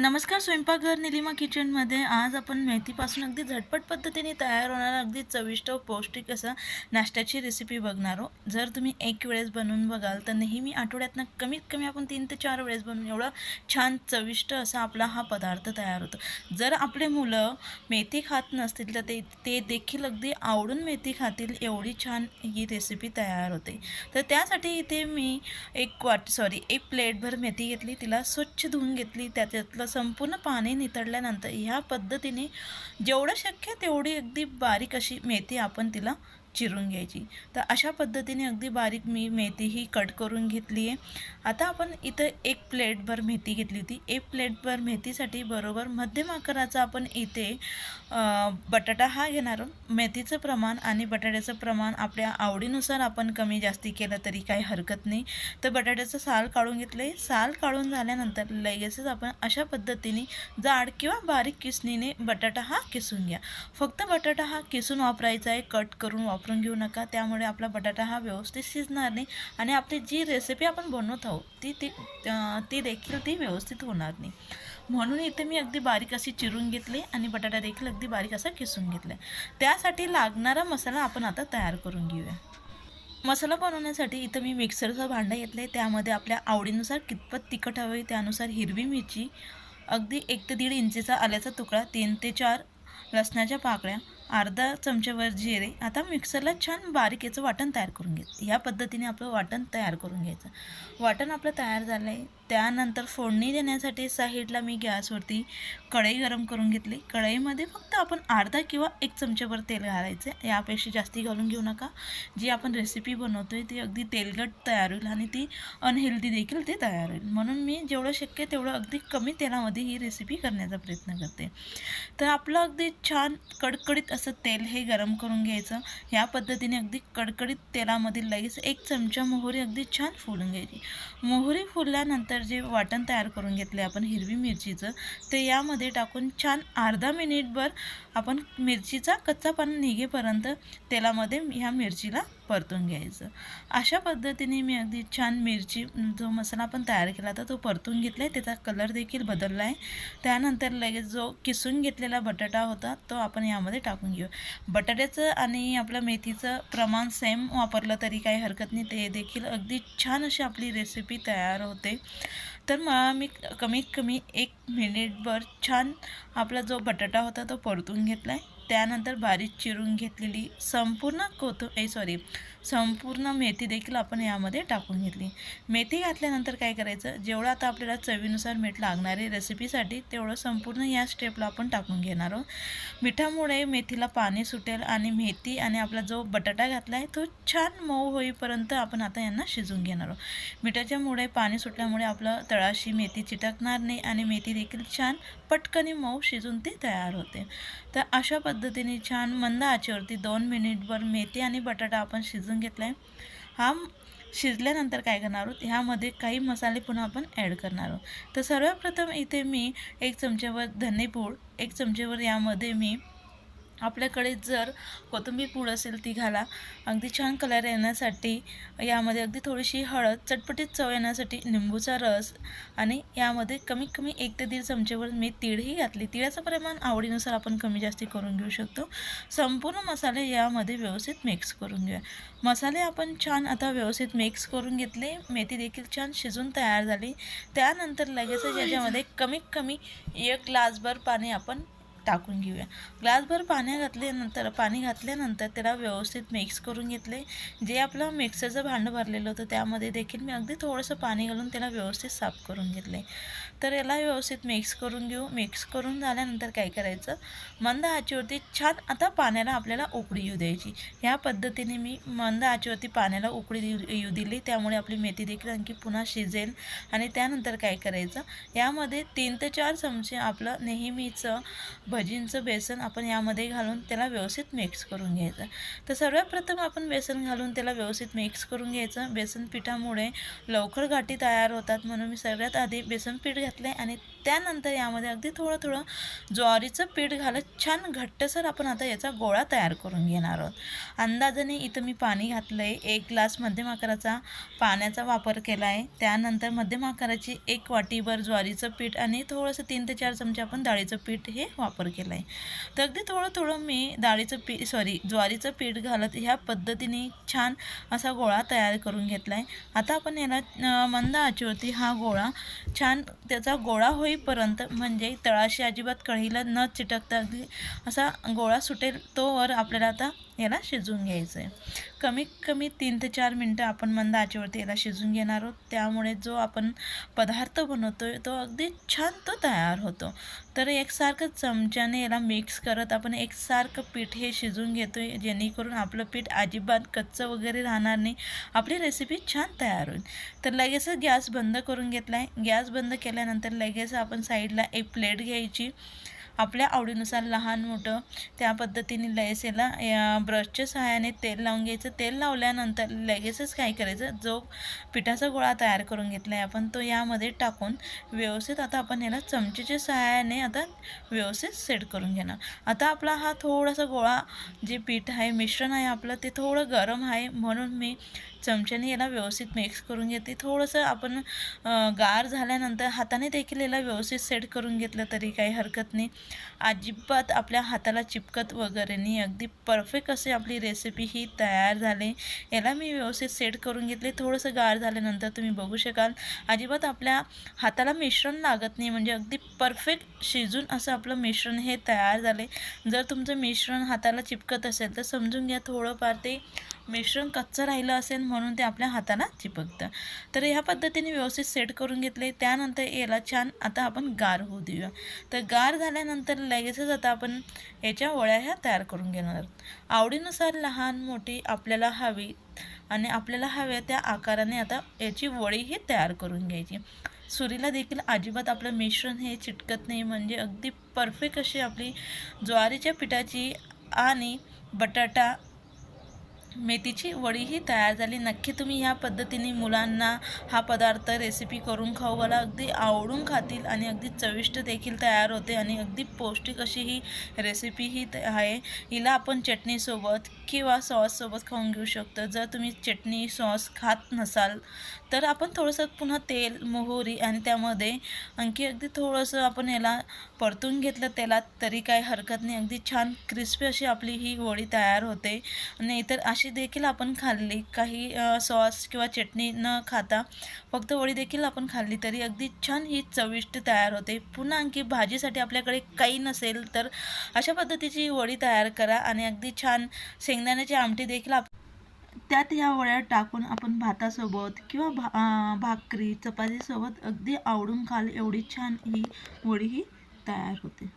नमस्कार स्वयंपाकघर निलिमा किचनमध्ये आज आपण मेथीपासून अगदी झटपट पद्धतीने तयार होणारा अगदी चविष्ट पौष्टिक असा नाश्त्याची रेसिपी बघणार आहोत. जर तुम्ही एक वेळेस बनवून बघाल तर नेहमी आठवड्यातनं कमीत कमी आपण तीन ते चार वेळेस बनवून एवढा छान चविष्ट असा आपला हा पदार्थ तयार होतो. जर आपले मुलं मेथी खात नसतील तर ते ते देखील अगदी आवडून मेथी खातील एवढी छान ही रेसिपी तयार होते. तर त्यासाठी इथे मी एक वाट सॉरी एक प्लेटभर मेथी घेतली तिला स्वच्छ धुवून घेतली त्याच्यातलं संपूर्ण पाणी नितळल्यानंतर ह्या पद्धतीने जेवढं शक्य तेवढी अगदी बारीक अशी मेथी आपण तिला चिरून घ्यायची. तर अशा पद्धतीने अगदी बारीक मी मेथी ही कट करून घेतली आहे. आता आपण इथं एक प्लेटभर मेथी घेतली होती. एक प्लेटभर मेथीसाठी बरोबर मध्यम आकाराचा आपण इथे बटाटा हा घेणार आहोत. मेथीचं प्रमाण आणि बटाट्याचं प्रमाण आपल्या आवडीनुसार आपण कमी जास्ती केलं तरी काही हरकत नाही. तर बटाट्याचं साल काढून घेतले साल काढून झाल्यानंतर लगेचच आपण अशा पद्धतीने जाड किंवा बारीक किसणीने बटाटा हा किसून घ्या. फक्त बटाटा हा किसून वापरायचा आहे. कट करून वापरून घेऊ नका. त्यामुळे आपला बटाटा हा व्यवस्थित शिजणार नाही आणि आपली जी रेसिपी आपण बनवत आहोत ती ती ती देखील ती व्यवस्थित होणार नाही. म्हणून इथे मी अगदी बारीक अशी चिरून घेतली आणि बटाटा देखील अगदी बारीक असा किसून घेतला. त्यासाठी लागणारा मसाला आपण आता तयार करून घेऊया. मसाला बनवण्यासाठी इथं मी मिक्सरचं भांडं घेतलं आहे त्यामध्ये आपल्या आवडीनुसार कितपत तिखट हवे त्यानुसार हिरवी मिरची अगदी एक ते दीड इंचीचा आल्याचा तुकडा तीन ते चार लसणाच्या पाकळ्या अर्धा चमच्यावर जिरे आता मिक्सरला छान बारीक याचं वाटण तयार करून घ्यायचं ह्या पद्धतीने आपलं वाटण तयार करून घ्यायचं. वाटण आपलं तयार झालं आहे त्यानंतर फोडणी देण्यासाठी साईडला मी गॅसवरती कढई गरम करून घेतली. कढईमध्ये फक्त आपण अर्धा किंवा एक चमच्यावर तेल घालायचं. यापेक्षा जास्ती घालून घेऊ नका. जी आपण रेसिपी बनवतो आहे ती अगदी तेलकट तयार होईल आणि ती अनहेल्दी देखील ते तयार होईल. म्हणून मी जेवढं शक्य तेवढं अगदी कमी तेलामध्ये ही रेसिपी करण्याचा प्रयत्न करते. तर आपलं अगदी छान कडकडीत असं तेल हे गरम करून घ्यायचं. ह्या पद्धतीने अगदी कडकडीत तेलामध्ये लगेच एक चमचा मोहरी अगदी छान फुलून घ्यायची. मोहरी फुलल्यानंतर जे वाटण तयार करून घेतले आपण हिरवी मिरचीचं ते यामध्ये टाकून छान अर्धा मिनिटभर आपण मिरचीचा कच्चापणा निघेपर्यंत तेलामध्ये ह्या मिरचीला परतून घ्यायचं. अशा पद्धतीने मी अगदी छान मिरची जो मसाला आपण तयार केला होता तो परतून घेतला आहे त्याचा कलर देखील बदलला आहे. त्यानंतर लगेच जो किसून घेतलेला बटाटा होता तो आपण यामध्ये टाकून घेऊ. बटाट्याचं आणि आपलं मेथीचं प्रमाण सेम वापरलं तरी काही हरकत नाही. ते देखील अगदी छान अशी आपली रेसिपी तयार होते. तर मला मी कमीत कमी एक मिनिटभर छान आपला जो बटाटा होता तो परतून घेतला आहे त्यानंतर बारीक चिरून घेतलेली संपूर्ण कोथ ए सॉरी संपूर्ण मेथी देखील आपण यामध्ये टाकून घेतली. मेथी घातल्यानंतर काय करायचं? जेवढं आता आपल्याला चवीनुसार मीठ लागणारे रेसिपीसाठी तेवढं संपूर्ण या स्टेपला आपण टाकून घेणार आहोत. मिठामुळे मेथीला पाणी सुटेल आणि मेथी आणि आपला जो बटाटा घातला आहे तो छान मऊ होईपर्यंत आपण आता यांना शिजून घेणार आहोत. मिठाच्यामुळे पाणी सुटल्यामुळे आपलं तळाशी मेथी चिटकणार नाही आणि मेथी देखील छान पटकनी मऊ शिजून ती तयार होते. तर अशा पद्धतीने छान मंद आचेवरती दोन मिनिटभर मेथी आणि बटाटा आपण शिजून घेतला आहे हा शिजल्यानंतर काय करणार आहोत? ह्यामध्ये काही मसाले पुन्हा आपण ॲड करणार आहोत. तर सर्वप्रथम इथे मी एक चमच्यावर धनेपूड एक चमच्यावर यामध्ये मी आपल्याकडे जर कोथिंबीर पूड असेल ती घाला. अगदी छान कलर येण्यासाठी यामध्ये अगदी थोडीशी हळद चटपटीत चव येण्यासाठी लिंबूचा रस आणि यामध्ये कमीत कमी एक ते दीड चमचेवर मी तीळही घातली. तिळाचं प्रमाण आवडीनुसार आपण कमी जास्ती करून घेऊ शकतो. संपूर्ण मसाले यामध्ये व्यवस्थित मिक्स करून घेऊया मसाले आपण छान आता व्यवस्थित मिक्स करून घेतले. मेथी देखील छान शिजून तयार झाली. त्यानंतर लगेचच याच्यामध्ये कमीत कमी एक ग्लासभर पाणी आपण टाकून घेऊया. ग्लासभर पाणी घातल्यानंतर पाणी घातल्यानंतर त्याला व्यवस्थित मिक्स करून घेतले. जे आपलं मिक्सरचं भांडं भरलेलं होतं त्यामध्ये देखील मी अगदी थोडंसं पाणी घालून त्याला व्यवस्थित साफ करून घेतले. तर याला व्यवस्थित मिक्स करून घेऊ. मिक्स करून झाल्यानंतर काय करायचं? मंद आचेवरती छान आता पाण्याला आपल्याला उकळी येऊ द्यायची. ह्या पद्धतीने मी मंद आचेवरती पाण्याला उकळी येऊ दिली. त्यामुळे आपली मेथी देखील आणखी पुन्हा शिजेल. आणि त्यानंतर काय करायचं? यामध्ये तीन ते चार चमचे आपलं नेहमीचं भजींचं बेसन आपण यामध्ये घालून त्याला व्यवस्थित मिक्स करून घ्यायचं. तर सर्वात प्रथम आपण बेसन घालून त्याला व्यवस्थित मिक्स करून घ्यायचं. बेसन पिठामुळे लवकर गाठी तयार होतात म्हणून मी सगळ्यात आधी बेसन पीठ घातलं आहे आणि त्यानंतर यामध्ये अगदी थोडं थोडं ज्वारीचं पीठ घालत छान घट्टसर आपण आता याचा गोळा तयार करून घेणार आहोत. अंदाजाने इथं मी पाणी घातलं आहे एक ग्लास मध्यम आकाराचा पाण्याचा वापर केला आहे त्यानंतर मध्यम आकाराची एक वाटीभर ज्वारीचं पीठ आणि थोडंसं तीन ते चार चमचे आपण डाळीचं पीठ हे वापर वापर केला आहे तर अगदी थोडं थोडं मी डाळीचं पीठ सॉरी ज्वारीचं पीठ घालत ह्या पद्धतीने छान असा गोळा तयार करून घेतला आहे आता आपण याला मंद आचेवरती हा गोळा छान त्याचा गोळा होईपर्यंत म्हणजे तळाशी अजिबात कढईला न चिटकता अगदी असा गोळा सुटेल तोवर आपल्याला आता याला शिजवून घ्यायचं आहे कमीत कमी तीन ते चार मिनटं आपण मंद आचेवरती याला शिजवून घेणार आहोत. त्यामुळे जो आपण पदार्थ बनवतो आहे तो अगदी छान तो तयार होतो. तर एकसारखं चमच्याने याला मिक्स करत आपण एकसारखं पीठ हे शिजून घेतो आहे जेणेकरून आपलं पीठ अजिबात कच्चं वगैरे राहणार नाही. आपली रेसिपी छान तयार होईल. तर लगेचच गॅस बंद करून घेतला आहे गॅस बंद केल्यानंतर लगेच आपण साईडला एक प्लेट घ्यायची. आपल्या आवडीनुसार लहान मोठं त्या पद्धतीने लगेच याला या ब्रशच्या सहाय्याने तेल लावून घ्यायचं. तेल लावल्यानंतर लगेचच काय करायचं? जो पिठाचा गोळा तयार करून घेतला आहे आपण तो यामध्ये टाकून व्यवस्थित आता आपण याला चमचेच्या सहाय्याने आता व्यवस्थित सेट करून घेणार. आता आपला हा थोडासा गोळा जे पीठ आहे मिश्रण आहे आपलं ते थोडं गरम आहे. म्हणून मी चमच्याने याला व्यवस्थित मिक्स करून घेते. थोडंसं आपण गार झाल्यानंतर हाताने देखील याला व्यवस्थित सेट करून घेतलं तरी काही हरकत नाही. अजिबात आपल्या हाताला चिपकत वगैरे नाही. अगदी परफेक्ट असे आपली रेसिपी ही तयार झाली. याला मी व्यवस्थित सेट करून घेतले. थोडंसं गार झाल्यानंतर तुम्ही बघू शकाल. अजिबात आपल्या हाताला मिश्रण लागत नाही. म्हणजे अगदी परफेक्ट शिजून असं आपलं मिश्रण हे तयार झाले. जर तुमचं मिश्रण हाताला चिपकत असेल तर समजून घ्या. थोडंफार ते मिश्रण कच्चं राहिलं असेल म्हणून ते आपल्या हाताला चिपकतं. तर ह्या पद्धतीने व्यवस्थित सेट करून घेतले. त्यानंतर याला छान आता आपण गार होऊ देऊया. तर गार झाल्यानंतर लगेचच आता आपण याच्या वळ्या ह्या तयार करून घेणार आहोत. आवडीनुसार लहान मोठी आपल्याला हवी आणि आपल्याला हव्या त्या आकाराने आता याची वडी ही तयार करून घ्यायची. सुरीला देखील अजिबात आपलं मिश्रण हे चिटकत नाही. म्हणजे अगदी परफेक्ट अशी आपली ज्वारीच्या पिठाची आणि बटाटा मेथीची वडीही तयार झाली. नक्की तुम्ही ह्या पद्धतीने मुलांना हा पदार्थ रेसिपी करून खाऊ. मला अगदी आवडून खातील आणि अगदी चविष्ट देखील तयार होते आणि अगदी पौष्टिक अशी ही रेसिपी ही त- आहे. हिला आपण चटणीसोबत किंवा सॉससोबत खाऊन घेऊ शकतो. जर तुम्ही चटणी सॉस खात नसाल तर आपण थोडंसं पुन्हा तेल मोहरी आणि त्यामध्ये आणखी अगदी थोडंसं आपण याला परतून घेतलं तेलात तरी काही हरकत नाही. अगदी छान क्रिस्पी अशी आपली ही वडी तयार होते. आणि इतर अशी देखील आपण खाल्ली. काही सॉस किंवा चटणी न खाता फक्त वडी देखील आपण खाल्ली तरी अगदी छान ही चविष्ट तयार होते. पुन्हा आणखी भाजीसाठी आपल्याकडे काही नसेल तर अशा पद्धतीची वडी तयार करा आणि अगदी छान शेंगदाण्याची आमटी देखील आप त्यात या वड्या टाकून आपण भातासोबत किंवा भा भाकरी चपातीसोबत अगदी आवडून खाल एवढी छान ही वडी ही तयार होते.